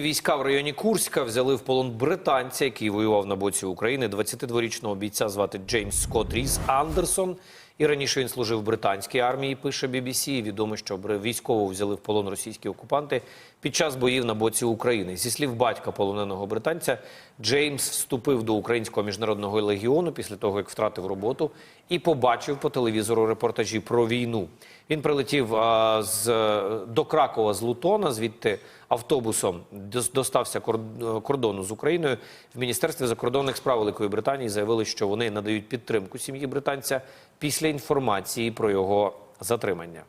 Війська в районі Курська взяли в полон британця, який воював на боці України. 22-річного бійця звати Джеймс Скотт Різ Андерсон. І раніше він служив в британській армії. Пише BBC. І Відомо, що військового взяли в полон російські окупанти під час боїв на боці України. Зі слів батька полоненого британця, Джеймс вступив до українського міжнародного легіону після того, як втратив роботу, і побачив по телевізору репортажі про війну. Він прилетів а, з до Кракова з Лутона, звідти автобусом достався кордону з Україною. В міністерстві закордонних справ Великої Британії заявили, що вони надають підтримку сім'ї британця після інформації про його затримання.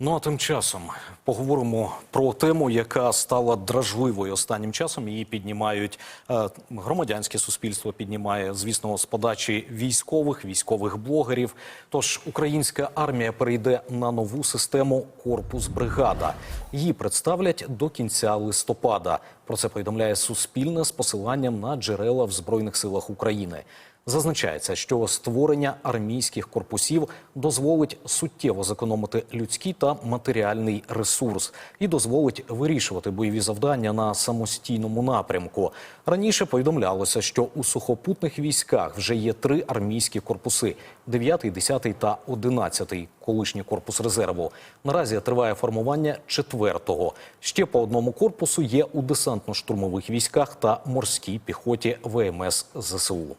Ну а тим часом поговоримо про тему, яка стала дражливою останнім часом. Її піднімають е, громадянське суспільство, піднімає, звісно, з подачі військових, військових блогерів. Тож українська армія перейде на нову систему корпус бригада. Її представлять до кінця листопада. Про це повідомляє Суспільне з посиланням на джерела в збройних силах України. Зазначається, що створення армійських корпусів дозволить суттєво зекономити людський та матеріальний ресурс і дозволить вирішувати бойові завдання на самостійному напрямку. Раніше повідомлялося, що у сухопутних військах вже є три армійські корпуси: 9, 10 та 11 колишній корпус резерву. Наразі триває формування четвертого. Ще по одному корпусу є у десантно-штурмових військах та морській піхоті ВМС ЗСУ.